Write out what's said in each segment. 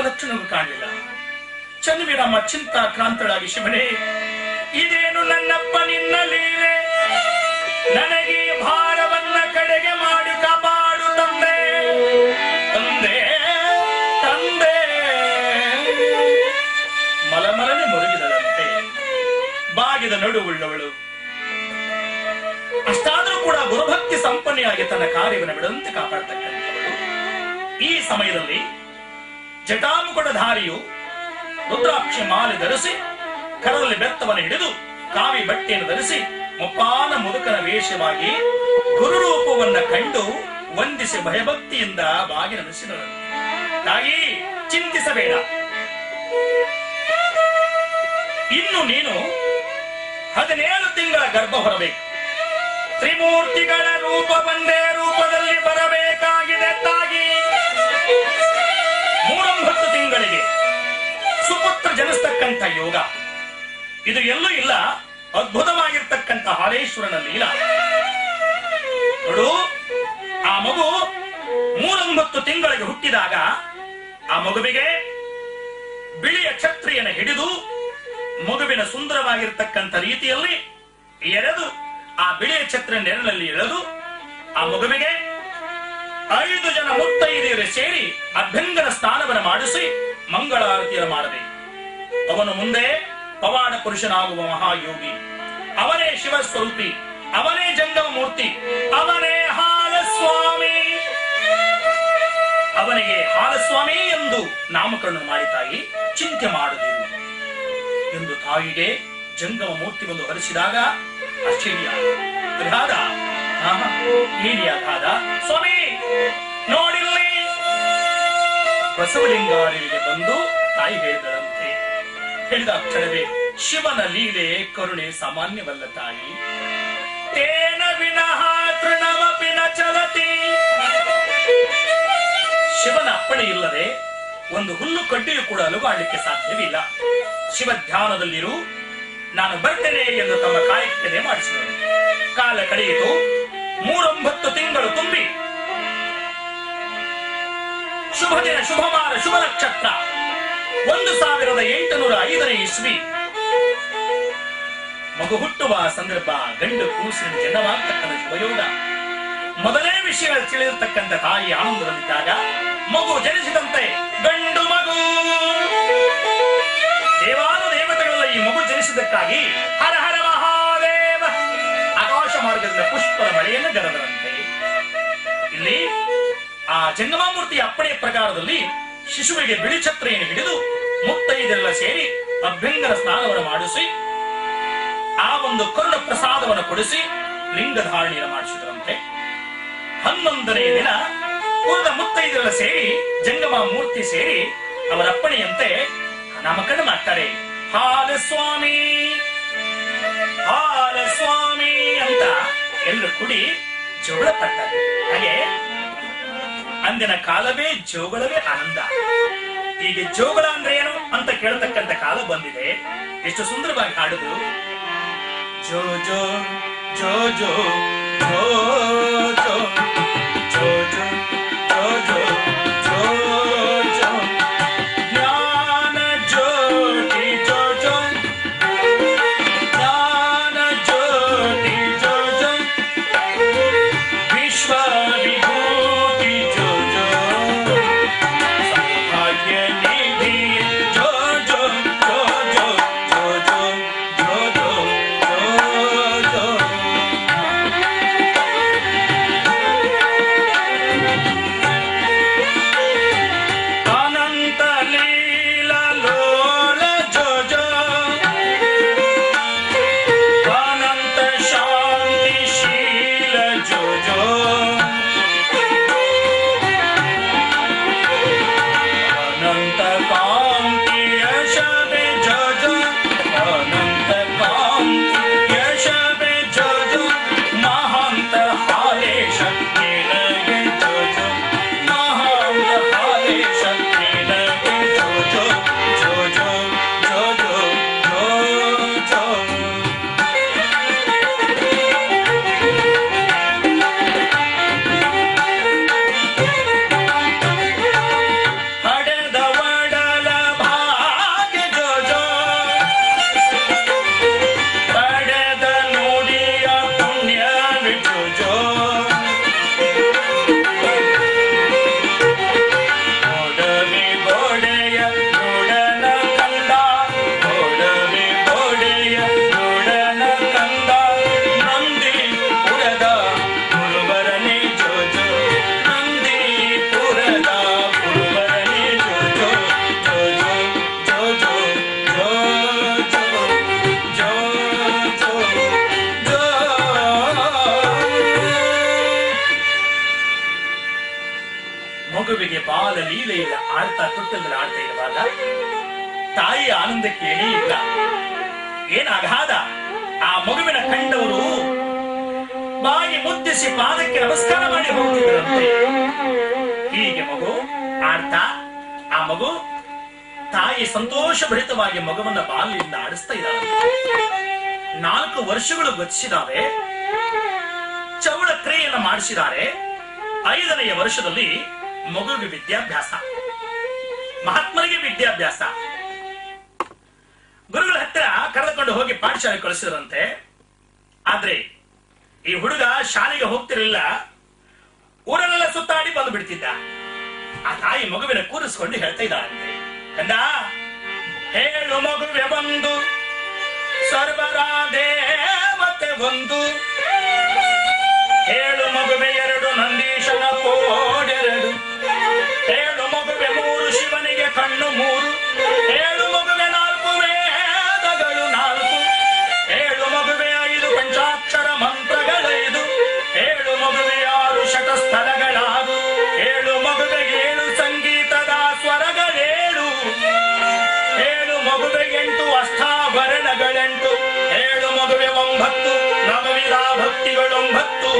ಯಾವ ಲಕ್ಷಣವೂ ಕಾಣಲಿಲ್ಲ. ಚನ್ವಿರಮ್ಮ ಚಿಂತಾ ಕ್ರಾಂತಳಾಗಿ ಶಿವನೇ. ಇದೇನು ನನ್ನಪ್ಪ ನಿನ್ನ ಲೀಲೆ? ನನಗೆ ಭಾರವನ್ನ ಕಡೆಗೆ ಮಾಡಿ ಕಾಪಾಡು ತಂದೆ. ತಂದೆ ತಂದೆ. ಮಲಮಲನೆ ಮುರುಗಿದಳಂತೆ. ಬಾಗಿದ ನಡುವುಳ್ಳವಳು ಅಷ್ಟಾದರೂ ಕೂಡ ಗುರುಭಕ್ತಿ ಸಂಪನ್ನೆಯಾಗಿ ತನ್ನ ಕಾರ್ಯವನ್ನು ಬಿಡದಂತೆ ಕಾಪಾಡ್ತಕ್ಕಂಥವಳು. ಈ ಸಮಯದಲ್ಲಿ ಜಟಾಮುಕುಟಧಾರಿಯು ರುದ್ರಾಕ್ಷಿ ಮಾಲೆ ಧರಿಸಿ, ಕರದಲ್ಲಿ ಬೆತ್ತವನ್ನು ಹಿಡಿದು ಕಾವಿ ಬಟ್ಟೆಯನ್ನು ಧರಿಸಿ, ಮುಪ್ಪಾನ ಮುದುಕನ ವೇಷವಾಗಿ ಗುರುರೂಪವನ್ನ ಕಂಡು ವಂದಿಸಿ ಭಯಭಕ್ತಿಯಿಂದ ಬಾಗಿ ನಡೆಸಿದರು ತಾಯಿ, ಚಿಂತಿಸಬೇಡ. ಇನ್ನು ನೀನು ಹದಿನೇಳು ತಿಂಗಳ ಗರ್ಭ ಹೊರಬೇಕು. ತ್ರಿಮೂರ್ತಿಗಳ ರೂಪ ಬಂದೇ ರೂಪದಲ್ಲಿ ಬರಬೇಕಾಗಿದೆ ತಾಗಿ ಮೂರೊಂಬತ್ತು ತಿಂಗಳಿಗೆ. ಸುಪುತ್ರ ಜನಿಸ್ತಕ್ಕಂಥ ಯೋಗ. ಇದು ಎಲ್ಲೂ ಇಲ್ಲ, ಅದ್ಭುತವಾಗಿರ್ತಕ್ಕಂಥ ಹಾಲೇಶ್ವರನ ಲೀಲ. ನೋಡು, ಆ ಮಗು ಮೂರೊಂಬತ್ತು ತಿಂಗಳಿಗೆ ಹುಟ್ಟಿದಾಗ ಆ ಮಗುವಿಗೆ ಬಿಳಿಯ ಛತ್ರಿಯನ್ನ ಹಿಡಿದು ಮಗುವಿನ ಸುಂದರವಾಗಿರ್ತಕ್ಕಂಥ ರೀತಿಯಲ್ಲಿ ಎರೆದು ಆ ಬಿಳಿಯ ಛತ್ರ ನೆರಳಲ್ಲಿ ಎಳೆದು ಆ ಮಗುವಿಗೆ ಐದು ಜನ ಮುತ್ತೈದೆಯರು ಸೇರಿ ಅಭ್ಯಂಗನ ಸ್ನಾನವನ್ನು ಮಾಡಿಸಿ ಮಂಗಳಾರತಿಯನ್ನು ಮಾಡಬೇಕು. ಅವನು ಮುಂದೆ ಪವಾಡ ಪುರುಷನಾಗುವ ಮಹಾಯೋಗಿ. ಅವನೇ ಶಿವಸ್ವರೂಪಿ, ಅವನೇ ಜಂಗಮ ಮೂರ್ತಿ ಅವನೇ ಹಾಲಸ್ವಾಮಿ. ಅವನಿಗೆ ಹಾಲಸ್ವಾಮಿ ಎಂದು ನಾಮಕರಣ ಮಾಡಿ ತಾಯಿ ಚಿಂತೆ ಮಾಡದಿರು ಎಂದು ತಾಯಿಗೆ ಜಂಗಮ ಮೂರ್ತಿ ಬಂದು ಹರಿಸಿದಾಗ ಆಶ್ಚರ್ಯ. ಅಗಾಧ. ಸ್ವಾಮಿ ನೋಡಿಲ್ಲಿ. ಬಸವಲಿಂಗಾರಿಗೆ ಬಂದು ತಾಯಿ ಹೇಳಿದರಂತೆ ಹೇಳಿದ ಕ್ಷಣವೇ ಶಿವನ ಲೀಲೆ ಕರುಣೆ ಸಾಮಾನ್ಯವಲ್ಲ ತಾಯಿ. ತೇನ ವಿನಃ ತೃಣವ ಪಿನ ಚಲತಿ ಶಿವನ ಅಪ್ಪಣೆ ಇಲ್ಲದೆ ಒಂದು ಹುಲ್ಲು ಕಡ್ಡಿಯು ಕೂಡ ಅಲುಗಾಡಲಿಕ್ಕೆ ಸಾಧ್ಯವಿಲ್ಲ. ಶಿವ ಧ್ಯಾನದಲ್ಲಿರು ನಾನು ಬರ್ತೇನೆ ಎಂದು ತಮ್ಮ ಕಾಯಕ್ಕೆ ಮಾಡಿಸಿದರು. ಕಾಲ ಕಳೆಯಿತು. ಮೂರೊಂಬತ್ತು ತಿಂಗಳು ತುಂಬಿ. ಶುಭ ದಿನ, ಶುಭವಾರ, ಶುಭ ನಕ್ಷತ್ರ. ಒಂದು ಸಾವಿರದ ಎಂಟುನೂರ ಐದನೇ ಇಸ್ವಿ. ಮಗು ಹುಟ್ಟುವ ಸಂದರ್ಭ, ಗಂಡು ಕೂಸಿನ ಜನವಾಗ್ತಕ್ಕಂಥ ಶುಭಯೋಗ. ಮೊದಲೇ ವಿಷಯಗಳು ತಿಳಿದಿರ್ತಕ್ಕಂಥ ತಾಯಿ ಆನಂದದಲ್ಲಿದ್ದಾಗ, ಮಗು ಜನಿಸಿದಂತೆ ಗಂಡು ಮಗು. ದೇವಾನು ದೇವತೆಗಳೆಲ್ಲ ಈ ಮಗು ಜನಿಸಿದ್ದಕ್ಕಾಗಿ ಹರ ಹರ ಮಹಾದೇವ. ಆಕಾಶ ಮಾರ್ಗದಿಂದ ಪುಷ್ಪದ ಮಳೆಯನ್ನು ಗರದರಂತೆ. ಇಲ್ಲಿ ಆ ಜಂಗಮಾಮೂರ್ತಿಯ ಅಪ್ಪಣೆಯ ಪ್ರಕಾರದಲ್ಲಿ ಶಿಶುವಿಗೆ ಬಿಳಿ ಛತ್ರೆಯನ್ನು ಹಿಡಿದು ಮುತ್ತೈದೆಲ್ಲ ಸೇರಿ ಅಭ್ಯಂಗರ ಸ್ನಾನವನ್ನು ಮಾಡಿಸಿ, ಆ ಒಂದು ಕರುಣ ಪ್ರಸಾದವನ್ನು ಕೊಡಿಸಿ ಲಿಂಗಧಾರಣೆಯನ್ನು ಮಾಡಿಸಿದರಂತೆ. ಹನ್ನೊಂದನೇ ದಿನ ಕೂಡ ಮುತ್ತೈದೆಲ್ಲ ಸೇರಿ ಜಂಗಮ ಮೂರ್ತಿ ಸೇರಿ ಅವರ ಅಪ್ಪಣೆಯಂತೆ ನಾಮಕರಣ ಮಾಡ್ತಾರೆ. ಹಾಲ ಸ್ವಾಮಿ ಹಾಲ ಸ್ವಾಮಿ ಅಂತ ಎಲ್ಲರೂ ಕುಡಿ ಜೋಳ ಪಡ್ತಾರೆ. ಹಾಗೆ ಅಂದಿನ ಕಾಲವೇ ಜೋಗಳವೇ ಆನಂದ. ಹೀಗೆ ಜೋಗಳ ಅಂದ್ರೆ ಏನು ಅಂತ ಕೇಳತಕ್ಕಂತ ಕಾಲ ಬಂದಿದೆ. ಎಷ್ಟು ಸುಂದರವಾಗಿ ಹಾಡುದು. ಜೋ ಜೋ ಜೋ ಜೋ ಜೋ ಜೋ ಜೋ ಆಡ್ತಾ ತುಟ್ಟಲ್ಲಿ ಆಡ್ತಾ ಇರುವಾಗ ತಾಯಿ ಆನಂದಕ್ಕೆ ಎಣೆ ಇಲ್ಲ. ಏನಾಗಾದ ಆ ಮಗುವಿನ ಕಂಡವರು ಬಾಯಿ ಮುದ್ದಿಸಿ ಪಾದಕ್ಕೆ ನಮಸ್ಕಾರ ಮಾಡಿ ಹೋಗ್ತಿದ್ರಂತೆ ಹೀಗೆ ಮಗು ಆಡ್ತಾ, ಆ ಮಗು ತಾಯಿ ಸಂತೋಷ ಭರಿತವಾಗಿ ಮಗುವನ್ನ ಬಾಲಿಯಿಂದ ಆಡಿಸ್ತಾ ಇದ್ದಾರೆ ನಾಲ್ಕು ವರ್ಷಗಳು ಗತಿಸಿದಾವೆ. ಚೌಳ ಕ್ರಿಯೆಯನ್ನು ಮಾಡಿಸಿದ್ದಾರೆ. ಐದನೆಯ ವರ್ಷದಲ್ಲಿ ಮಗುವಿಗೆ ವಿದ್ಯಾಭ್ಯಾಸ. ಮಹಾತ್ಮನಿಗೆ ವಿದ್ಯಾಭ್ಯಾಸ. ಗುರುಗಳ ಹತ್ತಿರ ಕರೆದುಕೊಂಡು ಹೋಗಿ ಪಾಠಶಾಲೆ ಕಳಿಸಿದ್ರಂತೆ. ಆದ್ರೆ ಈ ಹುಡುಗ ಶಾಲೆಗೆ ಹೋಗ್ತಿರಲಿಲ್ಲ. ಊರನ್ನೆಲ್ಲ ಸುತ್ತಾಡಿ ಬಂದು ಬಿಡ್ತಿದ್ದ. ಆ ತಾಯಿ ಮಗುವಿನ ಕೂರಿಸ್ಕೊಂಡು ಹೇಳ್ತಾ ಇದ್ದಾಳಂತೆ. ಕಂದ ಹೇಳು ಮಗುವೆ ಬಂದು. ಸರ್ವರ ದೇವತೆ ಒಂದು ಹೇಳು ಮಗುವೆ ಎರಡು ನಂದೀಶನ ಕೋಡೆರಡು ಹೇಳು ಮಗುವೆ ಮೂರು ಶಿವನಿಗೆ ಕಣ್ಣು ಮೂರು, ಏಳು ಮಗುವೆ ನಾಲ್ಕು, ವೇದಗಳು ನಾಲ್ಕು. ಏಳು ಮಗುವೆ ಐದು, ಪಂಚಾಕ್ಷರ ಮಂತ್ರಗಳೈದು. ಏಳು ಮಗುವೆ ಆರು ಶತಸ್ಥಲಗಳಾರು ಏಳು ಮಗುವೆ ಏಳು ಸಂಗೀತದ ಸ್ವರಗಳೇಳು. ಏಳು ಮಗುವೆ ಎಂಟು ಅಷ್ಟಾಭರಣಗಳೆಂಟು. ಏಳು ಮಗುವೆ ಒಂಬತ್ತು, ನವವಿಧ ಭಕ್ತಿಗಳೊಂಬತ್ತು.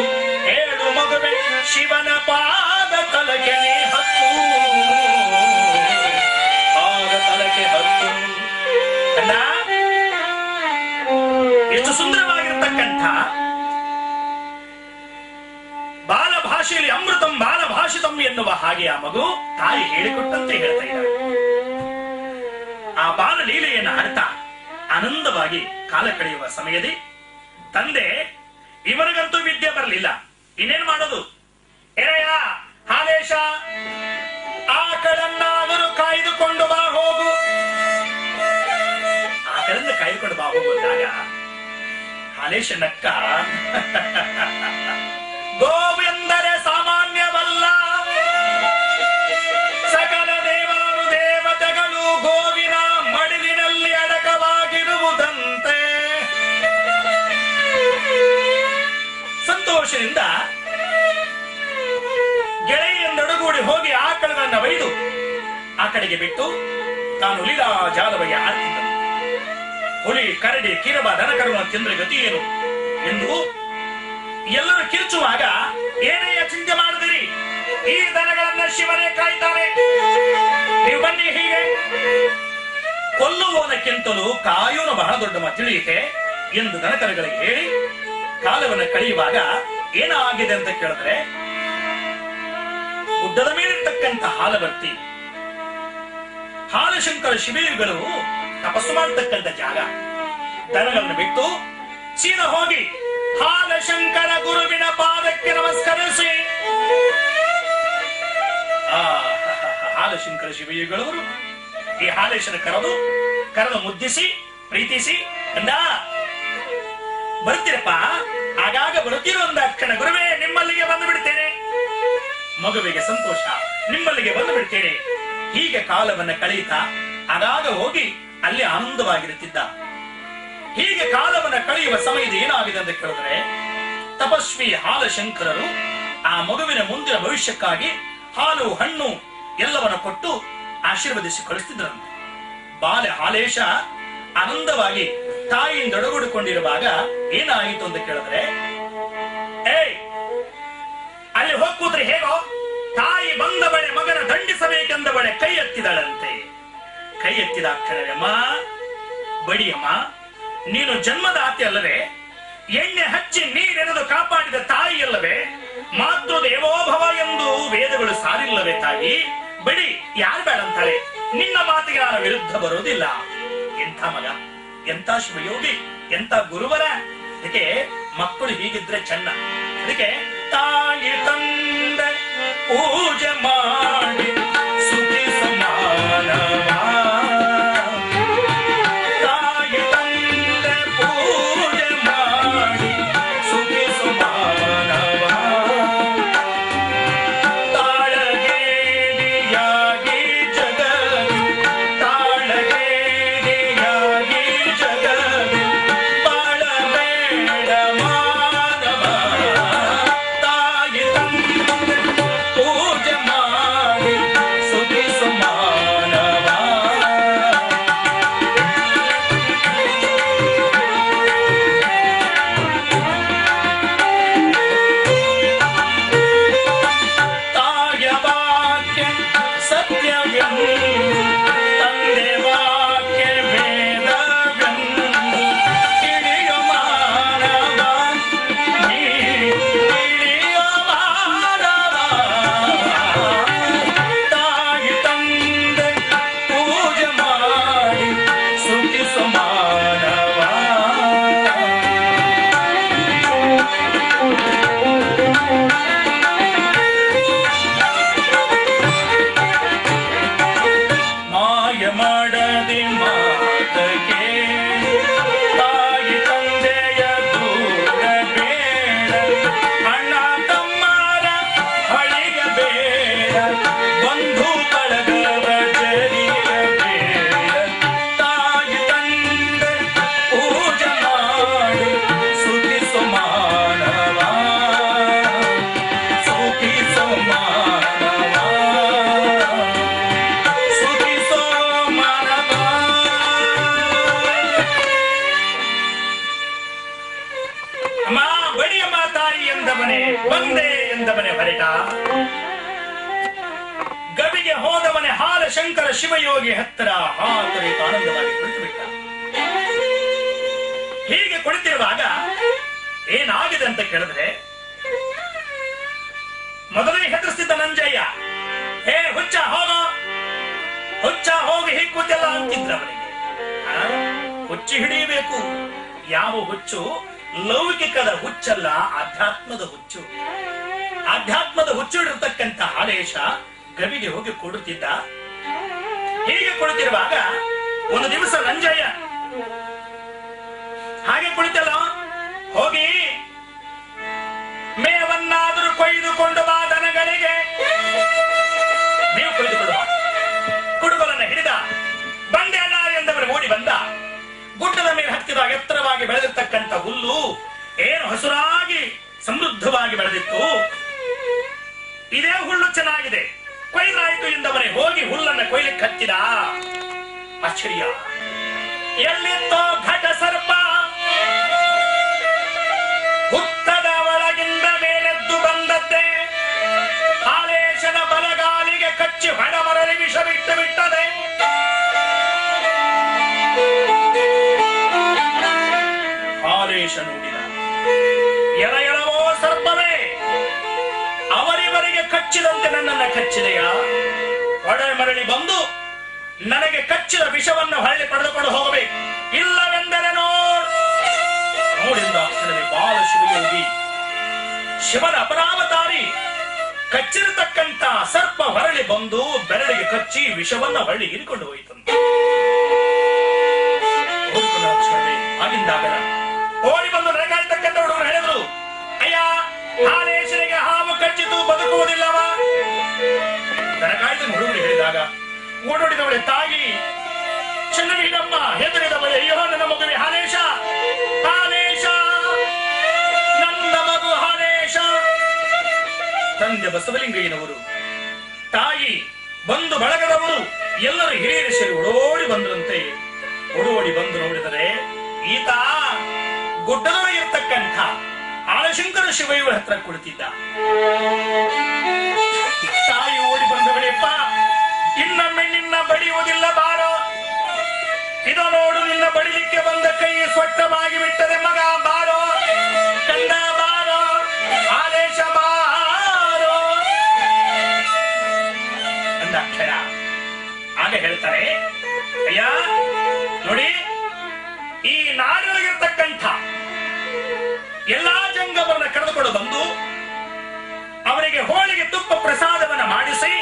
ಏಳು ಮಗುವೆ ಶಿವನ ಪಾದ ಬಾಲ ಭಾಷೆಯಲ್ಲಿ ಅಮೃತಂ ಬಾಲ ಭಾಷಿತಂ ಎನ್ನುವ ಹಾಗೆ ಆ ಮಗು ತಾಯಿ ಹೇಳಿಕೊಟ್ಟಂತೆ ಹೇಳ್ತಾ ಇದ್ದಾರೆ ಆ ಬಾಲ ಲೀಲೆಯನ್ನು ಆಡ್ತಾ ಆನಂದವಾಗಿ ಕಾಲ ಕಳೆಯುವ ಸಮಯದಲ್ಲಿ ತಂದೆ, ಇವರಿಗಂತೂ ವಿದ್ಯೆ ಬರಲಿಲ್ಲ. ಇನ್ನೇನ್ ಮಾಡೋದು? ಎರೆಯ ಹಾಲೇಶ ಆಕಳನ್ನಾದರೂ ಕಾಯ್ದುಕೊಂಡು ಬಾ ಹೋಗು. ಆಕಳನ್ನ ಕಾಯ್ದುಕೊಂಡು ಬಾ ಹೋಗು ಅಂದಾಗ ಹಾಲೇಶ ನಕ್ಕ ಗೋವೆಂದರೆ ಸಂತೋಷದಿಂದ ಗೆಳೆಯರೊಡಗೂಡಿ ಹೋಗಿ ಆಕಳಗಳನ್ನ ಒಯ್ದು ಆ ಕಡೆಗೆ ಬಿಟ್ಟು ತಾನು ಲೀಲಾ ಜಾಲವಯ್ಯ ಆರ್ತಿದ್ದನು. ಹುಲಿ, ಕರಡಿ ಕಿರಬ ದನಕರುಣ ತಿಂದ್ರೆ ಗತಿ ಏನು ಎಂದು ಎಲ್ಲರೂ ಕಿರುಚುವಾಗ, ಏನೇ ಚಿಂತೆ ಮಾಡಿದಿರಿ, ಈ ದನಗಳನ್ನ ಶಿವನೇ ಕಾಯ್ತಾನೆ. ನೀವು ಬನ್ನಿ ಹೀಗೆ. ಕೊಲ್ಲುವವನಕ್ಕಿಂತಲೂ ಕಾಯೋನು ಬಹಳ ದೊಡ್ಡ ತಿಳಿಯಿತೆ ಎಂದು ದನಕರುಗಳಿಗೆ ಹೇಳಿ, ಕಾಲವನ್ನು ಕಳೆಯುವಾಗ ಏನಾಗಿದೆ ಅಂತ ಕೇಳಿದ್ರೆ, ಗುಡ್ಡದ ಮೇಲಿರ್ತಕ್ಕಂಥ ಹಾಲವರ್ತಿ ಹಾಲಶಂಕರ ಶಿಬಿರಗಳು ತಪಸ್ಸು ಮಾಡತಕ್ಕಂಥ ಜಾಗ. ದನಗಳನ್ನು ಬಿಟ್ಟು ಚೀನ ಹೋಗಿ ಹಾಲಶಂಕರ ಗುರುವಿನ ಪಾದಕ್ಕೆ ನಮಸ್ಕರಿಸಿ. ಆ ಹಾಲಶಂಕರ ಶಿಬಿರಗಳವರು ಈ ಹಾಲೇಶನ ಕರೆದು ಕರೆದು ಮುದ್ದಿಸಿ, ಪ್ರೀತಿಸಿ ಅಂದ. ಬರ್ತೀರಪ್ಪ. ಆಗಾಗ ಬರುತ್ತಿರುವಂತ ಒಂದ ಕ್ಷಣ ಗುರುವೇ, ನಿಮ್ಮಲ್ಲಿಗೆ ಬಂದು ಬಿಡ್ತೇನೆ. ಮಗುವಿಗೆ ಸಂತೋಷ, ನಿಮ್ಮಲ್ಲಿಗೆ ಬಂದು ಬಿಡ್ತೇನೆ. ಹೀಗೆ ಕಾಲವನ್ನ ಕಳೆಯುತ್ತಾ, ಆಗಾಗ ಹೋಗಿ ಅಲ್ಲಿ ಆನಂದವಾಗಿರುತ್ತಿದ್ದ. ಹೀಗೆ ಕಾಲವನ್ನ ಕಳೆಯುವ ಸಮಯದ ಏನಾಗಿದೆ ಅಂತ ಕೇಳಿದ್ರೆ, ತಪಸ್ವಿ ಹಾಲಶಂಕರರು ಆ ಮಗುವಿನ ಮುಂದಿನ ಭವಿಷ್ಯಕ್ಕಾಗಿ ಹಾಲು, ಹಣ್ಣು ಎಲ್ಲವನ್ನ ಕೊಟ್ಟು ಆಶೀರ್ವದಿಸಿ ಕಳಿಸ್ತಿದ್ರಂತೆ ಬಾಲೆ ಹಾಲೇಶ ಆನಂದವಾಗಿ ತಾಯಿಯಿಂದ ನಡುಗುಡಿಕೊಂಡಿರುವಾಗ ಏನಾಯಿತು ಅಂತ ಕೇಳಿದ್ರೆ, ಏಯ್, ಅಲ್ಲಿ ಹೋಗ್ ಕೂತ್ರೆ ಹೇಗೋ? ತಾಯಿ ಬಂದ ಬಳೆ ಮಗನ ದಂಡಿಸಬೇಕೆಂದ ಬಳೆ ಕೈ ಎತ್ತಿದಳಂತೆ. ಕೈ ಎತ್ತಿದ ಅಮ್ಮ, ಬಡಿಯಮ್ಮ, ನೀನು ಜನ್ಮದಾತಿ ಅಲ್ಲವೇ? ಎಣ್ಣೆ ಹಚ್ಚಿ ನೀರೆನದು ಕಾಪಾಡಿದ ತಾಯಿ ಅಲ್ಲವೇ? ಮಾತೃ ದೇವೋಭವ ಎಂದು ವೇದಗಳು ಸಾರಿಲ್ಲವೇ ತಾಯಿ? ಬಡಿ, ಯಾರು ಬೇಡ ಅಂತಾಳೆ ನಿನ್ನ ಮಾತಿಗೆ ಯಾರ ವಿರುದ್ಧ ಬರುವುದಿಲ್ಲ. ಎಂಥ ಮಗ. ಎಂಥ ಶಿವಯೋಗಿ ಎಂತ ಗುರುವರ? ಅದಕ್ಕೆ ಮಕ್ಕಳು ಹೀಗಿದ್ರೆ ಚೆನ್ನ. ಅದಕ್ಕೆ ತಾಯಿ ತಂದೆ ಪೂಜೆ ಮಾಡಿ. ಏನಾಗಿದೆ ಅಂತ ಕೇಳಿದ್ರೆ ಮೊದಲೇ ಹೆದರಿಸಿದ್ದ ನಂಜಯ್ಯ, ಹೇ, ಹುಚ್ಚ, ಹೋಗ. ಹುಚ್ಚ ಹೋಗಿ ಹೀಗೆ ಕೂತಿಲ್ಲ ಅಂತಿದ್ರ ಅವನಿಗೆ ಹುಚ್ಚು ಹಿಡಿಯಬೇಕು. ಯಾವ ಹುಚ್ಚು? ಲೌಕಿಕದ ಹುಚ್ಚಲ್ಲ, ಆಧ್ಯಾತ್ಮದ ಹುಚ್ಚು. ಆಧ್ಯಾತ್ಮದ ಹುಚ್ಚು ಹಿಡಿರ್ತಕ್ಕಂಥ ಆದೇಶ ಗವಿಗೆ ಹೋಗಿ ಕೊಡುತ್ತಿದ್ದ. ಹೀಗೆ ಕೊಡುತ್ತಿರುವಾಗ, ಒಂದು ದಿವಸ ನಂಜಯ್ಯ, ಹಾಗೆ ಕುಳಿತಲ್ಲ? ಹೋಗಿ ಕೊಯ್ದುಕೊಂಡು ಬಾ ದನಗಳಿಗೆ. ನೀವು ಕುಳಿತುಕೊಳ್ಳುವ. ಕುಡುಗಲನ್ನು ಹಿಡಿದ. ಬಂಡೆ ಅಣ್ಣ ಎಂದವರು ಓಡಿ ಬಂದ. ಗುಡ್ಡದ ಮೇಲೆ ಹತ್ತಿದ ಎತ್ತರವಾಗಿ ಬೆಳೆದಿರ್ತಕ್ಕಂಥ ಹುಲ್ಲು ಏನು ಹಸುರಾಗಿ ಸಮೃದ್ಧವಾಗಿ ಬೆಳೆದಿತ್ತು? ಇದೇ ಹುಲ್ಲು ಚೆನ್ನಾಗಿದೆ. ಕೊಯ್ಲಾಯಿತು ಎಂದವನೇ ಹೋಗಿ ಹುಲ್ಲನ್ನು ಕೊಯ್ಲಿಕ್ಕೆ ಹತ್ತಿದ. ಆಶ್ಚರ್ಯ. ಎಲ್ಲಿತ್ತೋ ಘಟ ಸರ್ಪ ಕಚ್ಚಿ ಹೊಡಮರಳಿ ವಿಷ ಬಿಟ್ಟು ಬಿಟ್ಟದೆ. ಆದೇಶ ನೋಡಿದ. ಎಳವೋ ಸರ್ಪವೇ, ಅವರಿವರಿಗೆ ಕಚ್ಚಿದಂತೆ ನನ್ನನ್ನ ಕಚ್ಚಿದೆಯಾ? ಹೊಡೆ ಮರಳಿ ಬಂದು ನನಗೆ ಕಚ್ಚಿದ ವಿಷವನ್ನು ಹೊಳ್ಳಿ ಪಡೆದುಕೊಂಡು ಹೋಗಬೇಕು. ಇಲ್ಲವೆಂದರೆ ನೋಡು. ನೋಡಿದ ಬಾಲ ಶಿವಯೋಗಿ ಶಿವನ ಅಪರಾವತಾರಿ ಕಚ್ಚಿರತಕ್ಕಂತ ಸರ್ಪ ಹೊರಳಿ ಬಂದು ಬೆರಳಿಗೆ ಕಚ್ಚಿ ವಿಷವನ್ನ ಹೊರಳಿ ಇರಿಕೊಂಡು ಹೋಯಿತಂತೆ ಆಗಿಂದಾಗ ಓಡಿ ಬಂದು ನರಗಾಡ್ತಕ್ಕಂಥ ಹುಡುಗರು ಹೇಳಿದ್ರು, ಅಯ್ಯ ಹಾಲೇಶನಿಗೆ ಹಾವು ಕಚ್ಚಿತು ಬದುಕುವುದಿಲ್ಲವ? ನರಗಾಯ್ದ ಹುಡುಗರು ಹೇಳಿದಾಗ, ಓಡೋಡಿದವಳೆ ತಾಗಿ ಚೆನ್ನಗಿಡಮ್ಮ, ಹೆದರಿದವಳೆ ಅಯ್ಯೋ ನನ್ನ ಮಗುವೆ ಹಾಲೇಶ ಹಾಲೇಶ ತಂದೆ ಬಸವಲಿಂಗಯ್ಯನವರು. ತಾಯಿ ಬಂದು ಬಳಗದವರು, ಎಲ್ಲರೂ ಹಿರಿಯರ ಸೇರಿ ಓಡೋಡಿ ಬಂದರಂತೆ. ಓಡೋಡಿ ಬಂದು ನೋಡಿದರೆ ಈತ ಗುಡ್ಡದೊಳಗಿರ್ತಕ್ಕಂಥ ಆಳಶಂಕರ ಶಿವಯ್ಯವ ಹತ್ರ ಕುಳಿತಿದ್ದ. ತಾಯಿ ಓಡಿ ಬಂದವಳೆಪ್ಪ, ಇನ್ನೊಮ್ಮೆ ನಿನ್ನ ಬಡಿಯುವುದಿಲ್ಲ ಬಾರೋ. ಇದು ನೋಡು, ನಿನ್ನ ಬಡಿಲಿಕ್ಕೆ ಬಂದ ಕೈ ಸ್ವಚ್ಛವಾಗಿ ಬಿಟ್ಟರೆ ಮಗ ಬಾರೋ. ಹೇಳ್ತಾರೆ, ಅಯ್ಯ, ನೋಡಿ, ಈ ನಾಡೊಳಗಿರ್ತಕ್ಕಂಥ ಎಲ್ಲಾ ಜಂಗಮರನ್ನ ಕರೆದುಕೊಂಡು ಬಂದು ಅವರಿಗೆ ಹೋಳಿಗೆ ತುಪ್ಪ ಪ್ರಸಾದವನ್ನ ಮಾಡಿಸಿ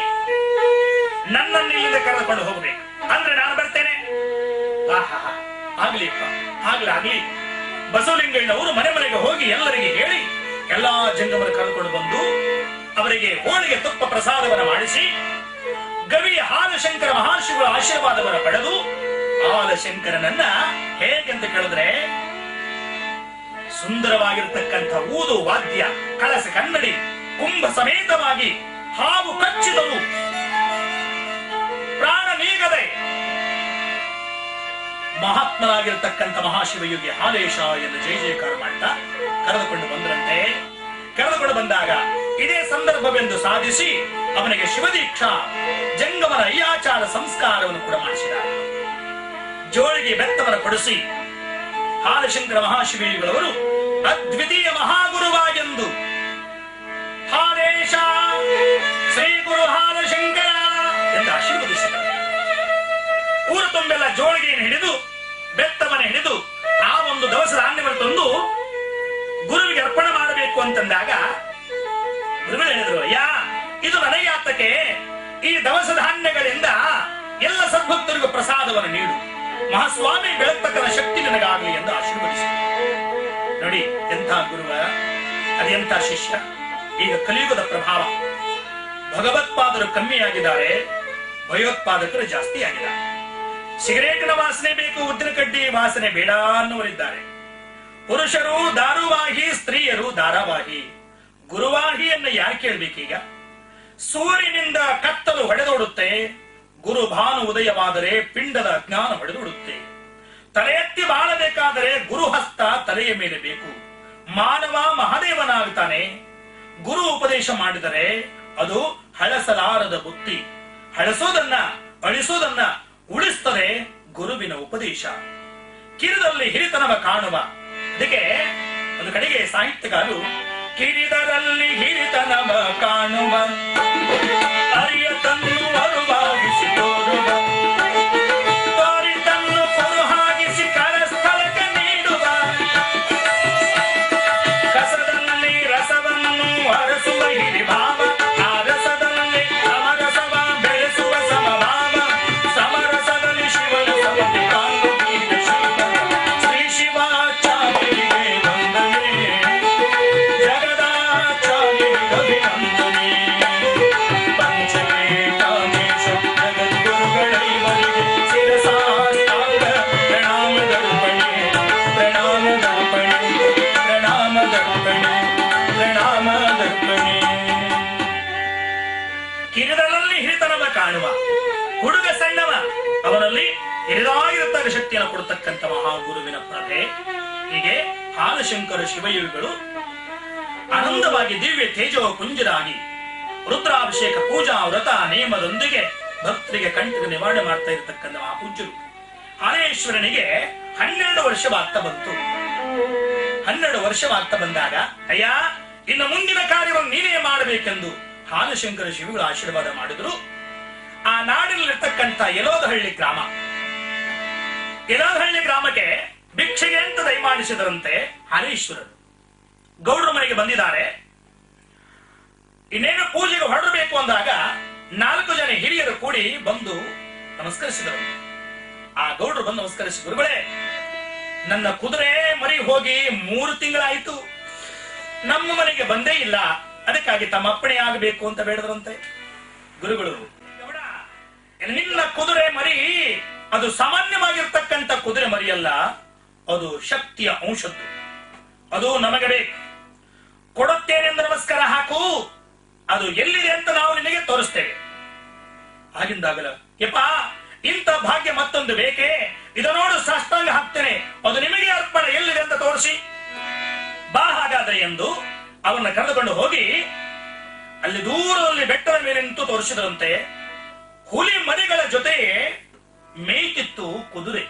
ನನ್ನನ್ನು ಇಲ್ಲಿಂದ ಕರೆದುಕೊಂಡು ಹೋಗಬೇಕು. ಅಂದ್ರೆ ನಾನು ಬರ್ತೇನೆ. ಆಗ್ಲಿ ಆಗ್ಲಿಪ್ಪ ಆಗ್ಲಿ ಆಗ್ಲಿ. ಬಸವಲಿಂಗಯ್ಯನವರು ಮನೆ ಮನೆಗೆ ಹೋಗಿ ಎಲ್ಲರಿಗೆ ಹೇಳಿ, ಎಲ್ಲಾ ಜಂಗಮರ ಕರೆದುಕೊಂಡು ಬಂದು ಅವರಿಗೆ ಹೋಳಿಗೆ ತುಪ್ಪ ಪ್ರಸಾದವನ್ನ ಮಾಡಿಸಿ ಗವಿ ಹಾಲಶಂಕರ ಮಹರ್ಷಿಗಳ ಆಶೀರ್ವಾದವನ್ನು ಪಡೆದು ಹಾಲಶಂಕರನನ್ನ ಹೇಗೆಂತ ಕೇಳಿದ್ರೆ ಸುಂದರವಾಗಿರತಕ್ಕಂಥ ಊದು ವಾದ್ಯ ಕಳಸ ಕನ್ನಡಿ, ಕುಂಭ ಸಮೇತವಾಗಿ ಹಾವು ಕಚ್ಚಿದನು. ಪ್ರಾಣ ನೀಗದೆ ಮಹಾತ್ಮರಾಗಿರತಕ್ಕಂಥ ಮಹಾಶಿವಯೋಗಿ ಹಾಲೇಶ ಎಂದು ಜಯ ಜಯಕಾರ ಮಾಡ್ತಾ ಕರೆದುಕೊಂಡು ಬಂದರಂತೆ. ಕರೆದುಕೊಂಡು ಬಂದಾಗ ಇದೇ ಸಂದರ್ಭವೆಂದು ಸಾಧಿಸಿ ಅವನಿಗೆ ಶಿವದೀಕ್ಷಾ ಜಂಗಮನ ಅಯ್ಯಾಚಾರ ಸಂಸ್ಕಾರವನ್ನು ಕೂಡ ಮಾಡಿಸಿದ ಜೋಳಿಗೆ ಬೆತ್ತವನ್ನು ಕೊಡಿಸಿ ಹಾಲಶಂಕರ ಮಹಾಶಿವಯೋಗಿಗಳವರು ಅದ್ವಿತೀಯ ಮಹಾಗುರುವಾಗೆಂದು. ಹಾಲೇಶ, ಶ್ರೀ ಗುರು ಹಾಲಶಂಕರ ಎಂದು ಆಶೀರ್ವದಿಸಿದ ಊರು ತುಂಬೆಲ್ಲ ಜೋಳಿಗೆಯನ್ನು ಹಿಡಿದು ಬೆತ್ತವನ್ನು ಹಿಡಿದು, ಆ ಒಂದು ದವಸ ಧಾನ್ಯವನ್ನು ತಂದು ಗುರುವಿಗೆ ಅರ್ಪಣೆ ಮಾಡಬೇಕು ಅಂತಂದಾಗ ಗುರುಗಳು ಹೇಳಿದ್ರು, ಅಯ್ಯ, ಇದು ನನಗೆ ಈ ದವಸ ಧಾನ್ಯಗಳಿಂದ ಎಲ್ಲ ಸದ್ಭಕ್ತರಿಗೂ ಪ್ರಸಾದವನ್ನು ನೀಡು. ಮಹಾಸ್ವಾಮಿ ಬೆಳಗ್ತಕ್ಕಂಥ ಶಕ್ತಿ ನನಗಾಗಲಿ ಎಂದು ಆಶೀರ್ವದಿಸಿ ನೋಡಿ, ಎಂಥ ಗುರುವ ಅದೆಂಥ ಶಿಷ್ಯ. ಈಗ ಕಲಿಯುಗದ ಪ್ರಭಾವ. ಭಗವತ್ಪಾದರು ಕಮ್ಮಿಯಾಗಿದ್ದಾರೆ, ಭಯೋತ್ಪಾದಕರು ಜಾಸ್ತಿ ಆಗಿದ್ದಾರೆ ಸಿಗರೇಟಿನ ವಾಸನೆ ಬೇಕು, ಉದ್ದಿನ ಕಡ್ಡಿ ವಾಸನೆ ಬೇಡ ಅನ್ನುವರಿದ್ದಾರೆ ಪುರುಷರು ದಾರುವಾಹಿ, ಸ್ತ್ರೀಯರು ಧಾರಾವಾಹಿ ಗುರುವಾಹಿಯನ್ನ ಯಾರು ಹೇಳ್ಬೇಕೀಗ ಸೂರ್ಯನಿಂದ ಕತ್ತಲು ಹೊಡೆದೋಡುತ್ತೆ, ಗುರು ಭಾನು ಉದಯವಾದರೆ ಪಿಂಡದ ಅಜ್ಞಾನ ಹೊಡೆದೋಡುತ್ತೆ. ತಲೆ ಎತ್ತಿ ಬಾಳಬೇಕಾದರೆ ಗುರುಹಸ್ತ ತಲೆಯ ಮೇಲೆ ಬೇಕು. ಮಾನವ ಮಹಾದೇವನಾಗುತ್ತಾನೆ. ಗುರು ಉಪದೇಶ ಮಾಡಿದರೆ ಅದು ಹಳಸಲಾರದ ಬುತ್ತಿ. ಹಳಸೋದನ್ನ, ಅಳಿಸೋದನ್ನ ಉಳಿಸ್ತದೆ ಗುರುವಿನ ಉಪದೇಶ. ಕಿರಿದಲ್ಲಿ ಹಿರಿತನವ ಕಾಣುವ. ಅದಕ್ಕೆ ಒಂದು ಕಡೆಗೆ ಸಾಹಿತ್ಯಗಾರರು ಕಿರಿದರಲ್ಲಿ ಹಿರಿತನವ ಕಾಣುವ. ಅರಿಯತನ್ನು ಅರುವಾಗಿಸಿ ಕೊಡತಕ್ಕಂಥ ಮಹಾಗುರುವಿನ ಪ್ರಭೆ ಹೀಗೆ ಹಾಲಶಂಕರ ಶಿವಯೋಗಿಗಳು ಆನಂದವಾಗಿ ದಿವ್ಯ ತೇಜೋ ಕುಂಜರಾಗಿ ರುದ್ರಾಭಿಷೇಕ ಪೂಜಾ, ವ್ರತ ನೇಮದೊಂದಿಗೆ ಭಕ್ತರಿಗೆ ಕಂಠದ ನಿವಾರಣೆ ಮಾಡ್ತಾ ಇರತಕ್ಕಂಥ ಮಹಾಪೂಜ್ಯರು. ಹಾಲೇಶ್ವರನಿಗೆ ಹನ್ನೆರಡು ವರ್ಷವಾಗ್ತಾ ಬಂತು. ಹನ್ನೆರಡು ವರ್ಷವಾಗ್ತಾ ಬಂದಾಗ, ಅಯ್ಯ, ಇನ್ನು ಮುಂದಿನ ಕಾರ್ಯವನ್ನು ನೀನೇ ಮಾಡಬೇಕೆಂದು ಹಾಲಶಂಕರ ಶಿವಗಳು ಆಶೀರ್ವಾದ ಮಾಡಿದ್ರು. ಆ ನಾಡಿನಲ್ಲಿರ್ತಕ್ಕಂಥ ಯಲೋದಹಳ್ಳಿ ಗ್ರಾಮ. ಯಲೋದಹಳ್ಳಿ ಗ್ರಾಮಕ್ಕೆ ಭಿಕ್ಷೆಗೆ ಅಂತ ದಯಮಾಡಿಸಿದರಂತೆ ಹರೀಶ್ವರರು. ಗೌಡರ ಮನೆಗೆ ಬಂದಿದ್ದಾರೆ. ಇನ್ನೇನು ಪೂಜೆಗೆ ಹೊರಡಬೇಕು ಅಂದಾಗ ನಾಲ್ಕು ಜನ ಹಿರಿಯರು ಕೂಡಿ ಬಂದು ನಮಸ್ಕರಿಸಿದರು. ಆ ಗೌಡರು ಬಂದು ನಮಸ್ಕರಿಸಿ, ಗುರುಗಳೇ, ನನ್ನ ಕುದುರೆ ಮರಿ ಹೋಗಿ ಮೂರು ತಿಂಗಳಾಯಿತು. ನಮ್ಮ ಮನೆಗೆ ಬಂದೇ ಇಲ್ಲ. ಅದಕ್ಕಾಗಿ ತಮ್ಮ ಅಪ್ಪಣೆ ಆಗಬೇಕು ಅಂತ ಬೇಡದ್ರಂತೆ. ಗುರುಗಳು ನಿನ್ನ ಕುದುರೆ ಮರಿ ಅದು ಸಾಮಾನ್ಯವಾಗಿರ್ತಕ್ಕಂಥ ಕುದುರೆ ಮರಿಯಲ್ಲ, ಅದು ಶಕ್ತಿಯ ಅಂಶದ್ದು ಅದು ನಮಗೆ ಬೇಕು. ಕೊಡುತ್ತೇನೆಂದು ನಮಸ್ಕಾರ ಹಾಕು. ಅದು ಎಲ್ಲಿದೆ ಅಂತ ನಾವು ನಿನಗೆ ತೋರಿಸ್ತೇವೆ. ಆಗಿಂದಾಗಲ ಯಪ್ಪ, ಇಂಥ ಭಾಗ್ಯ ಮತ್ತೊಂದು ಬೇಕೇ? ಇದು ನೋಡು, ಸಾಷ್ಟಾಂಗ ಹಾಕ್ತೇನೆ. ಅದು ನಿಮಗೆ ಅರ್ಪಣೆ ಎಲ್ಲಿದೆ ಅಂತ ತೋರಿಸಿ. ಬಾ ಹಾಗಾದ್ರೆ ಎಂದು ಅವನ್ನ ಕರೆದುಕೊಂಡು ಹೋಗಿ, ಅಲ್ಲಿ ದೂರದಲ್ಲಿ ಬೆಟ್ಟದ ಮೇಲೆ ನಿಂತು ತೋರಿಸಿದ್ರಂತೆ ಹುಲಿ ಮರಿಗಳ ಜೊತೆ ಮೇಯ್ತಿತ್ತು ಕುದುರೆ.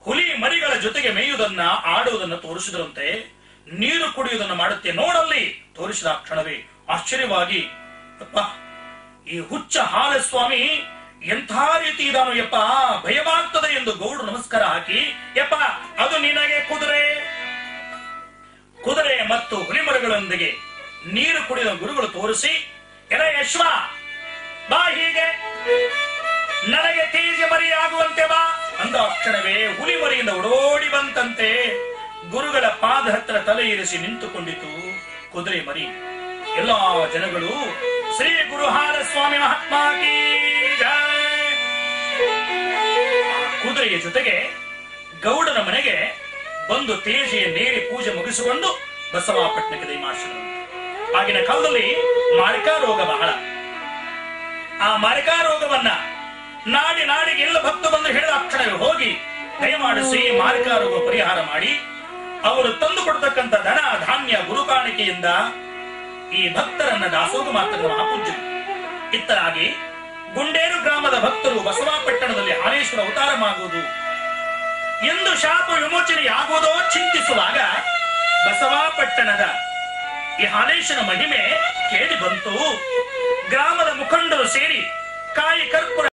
ಹುಲಿ ಮರಿಗಳ ಜೊತೆಗೆ ಮೇಯುವುದನ್ನ, ಆಡುವುದನ್ನು ತೋರಿಸಿದ್ರಂತೆ, ನೀರು ಕುಡಿಯುವುದನ್ನು ಮಾಡುತ್ತೆ ನೋಡಲ್ಲಿ ತೋರಿಸಿದ ಕ್ಷಣವೇ. ಆಶ್ಚರ್ಯವಾಗಿ ಅಪ್ಪ ಈ ಹುಚ್ಚ ಹಾಲಸ್ವಾಮಿ ಎಂಥ ರೀತಿ ಇದಾನು ಯಪ್ಪ, ಭಯವಾಗ್ತದೆ ಎಂದು ಗೌಡ ನಮಸ್ಕಾರ ಹಾಕಿ, ಯಪ್ಪ, ಅದು ನಿನಗೆ ಕುದುರೆ. ಕುದುರೆ ಮತ್ತು ಹುಲಿಮರಗಳೊಂದಿಗೆ ನೀರು ಕುಡಿದ ಗುರುಗಳು ತೋರಿಸಿ, ಎರ ಯಶ್ವ, ಬಾ ಹೀಗೆ. ನನಗೆ ತೇಜ ಮರಿಯಾಗುವಂತೆ ಬಾ ಅಂದ ಅಕ್ಷಣವೇ ಹುಲಿ ಮರಿಯಿಂದ ಓಡೋಡಿ ಬಂತಂತೆ. ಗುರುಗಳ ಪಾದ ಹತ್ರ ತಲೆ ಇರಿಸಿ ನಿಂತುಕೊಂಡಿತು ಕುದುರೆ ಮರಿ. ಎಲ್ಲಾ ಜನಗಳು, ಶ್ರೀ ಗುರು ಸ್ವಾಮಿ ಮಹಾತ್ಮ. ಕುದುರೆಯ ಜೊತೆಗೆ ಗೌಡನ ಮನೆಗೆ ಬಂದು ತೇಜೆಯ ನೇರಿ ಪೂಜೆ ಮುಗಿಸಿಕೊಂಡು ಬಸವಾಪಟ್ಟಣಕ್ಕೆ ದಯಮಾಡಿಸಿದರು ಆಗಿನ ಕಾಲದಲ್ಲಿ ಮಾರಿಕಾ ರೋಗ ಬಹಳ. ಆ ಮಾರಿಕಾ ರೋಗವನ್ನ ನಾಡಿ ನಾಡಿಗೆ ಎಲ್ಲ ಭಕ್ತ ಬಂದು ಹೇಳಿದ ಅಕ್ಷರವೇ ಹೋಗಿ ದಯಮಾಡಿಸಿ ರೋಗ ಪರಿಹಾರ ಮಾಡಿ. ಅವರು ತಂದು ಕೊಡ್ತಕ್ಕಂಥ ಧನ, ಧಾನ್ಯ, ಗುರು ಕಾಣಿಕೆಯಿಂದ ಈ ಭಕ್ತರನ್ನ ದಾಸೋಗ ಮಾತ್ರ ಮಹಾಪೂಜ ಇತ್ತರಾಗಿ ಗುಂಡೇರು ಗ್ರಾಮದ ಭಕ್ತರು ಬಸವಾಪಟ್ಟಣದಲ್ಲಿ ಹಾಲೇಶ್ವರ ಅವತಾರವಾಗುವುದು ಎಂದು ಶಾಪ ವಿಮೋಚನೆಯಾಗುವುದೋ ಚಿಂತಿಸುವಾಗ ಬಸವಾಪಟ್ಟಣದ ಈ ಹಾಲೇಶನ ಮಹಿಮೆ ಕೇಳಿ ಬಂತು. ಗ್ರಾಮದ ಮುಖಂಡರು ಸೇರಿ ಕಾಯಿ ಕರ್ಪೂರ